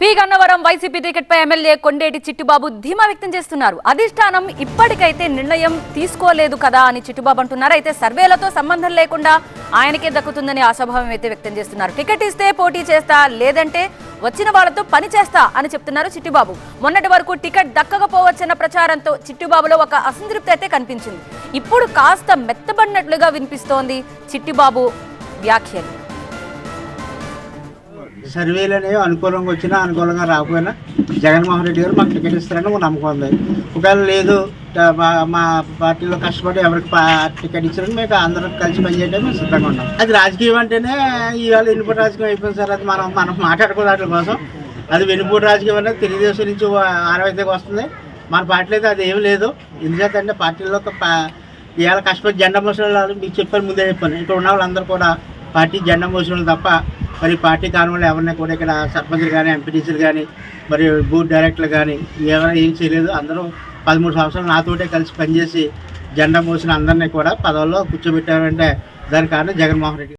P Gannavaram YCP టికెట్పై MLA Kondeti Chittibabu ధీమా వ్యక్తం చేస్తున్నారు. అధిష్టానం ఇప్పటికైతే నిర్ణయం తీసుకోలేదు కదా అని చిట్టిబాబు అంటున్నారు. అయితే సర్వేలతో సంబంధం లేకుండా ఆయనకే దక్కుతుందని ఆశాభావం అయితే వ్యక్తం చేస్తున్నారు. టికెట్ ఇస్తే పోటీ చేస్తా లేదంటే వచ్చిన వాళ్ళతో పని చేస్తా అని చెప్తున్నారు చిట్టిబాబు. మొన్నటి వరకు టికెట్ దక్కకపోవచ్చన్న ప్రచారంతో చిట్టిబాబులో ఒక అసంతృప్తి అయితే కనిపించింది. ఇప్పుడు కాస్త మెత్తబడినట్లుగా వినిపిస్తోంది చిట్టిబాబు వ్యాఖ్యలు. సర్వేలు అనేవి అనుకూలంగా వచ్చినా అనుకూలంగా రాకపోయినా జగన్మోహన్ రెడ్డి గారు మాకు టికెట్ ఇస్తారని ఒక నమ్మకం ఉంది. ఒకవేళ లేదు మా- పార్టీలో కష్టపడి ఎవరికి టికెట్ ఇచ్చారని మేము అందరం కలిసి పనిచేయడం మేము సిద్ధంగా ఉన్నాం. అది రాజకీయం అంటేనే ఇవాళ వెనుపూట రాజకీయం అయిపోయింది సార్ అది మనం మనం మాట్లాడుకోవడం వాటి కోసం. అది వెనుపూడి రాజకీయం అనేది తెలుగుదేశం నుంచి ఆరవైతేకి వస్తుంది. మన పార్టీలో అయితే అది ఏమి లేదు. ఎందుకంటే పార్టీలో పా- ఇవాళ కష్టపడి జెండా ముసలి వాళ్ళు మీకు చెప్పాను ముందే చెప్పాను. ఇక్కడ ఉన్న వాళ్ళందరూ కూడా పార్టీ జెండా మోసిన తప్ప మరి పార్టీ కారణంలో ఎవరిని కూడా ఇక్కడ సర్పంచ్లు కానీ ఎంపీటీసీలు కానీ మరి బూత్ డైరెక్టర్లు కానీ ఎవరైనా ఏం చేయలేదు. అందరూ పదమూడు సంవత్సరాలు నాతోటే కలిసి పనిచేసి జెండా మోసిన అందరినీ కూడా పదవుల్లో కూర్చోబెట్టారంటే దాని కారణం జగన్మోహన్ రెడ్డి.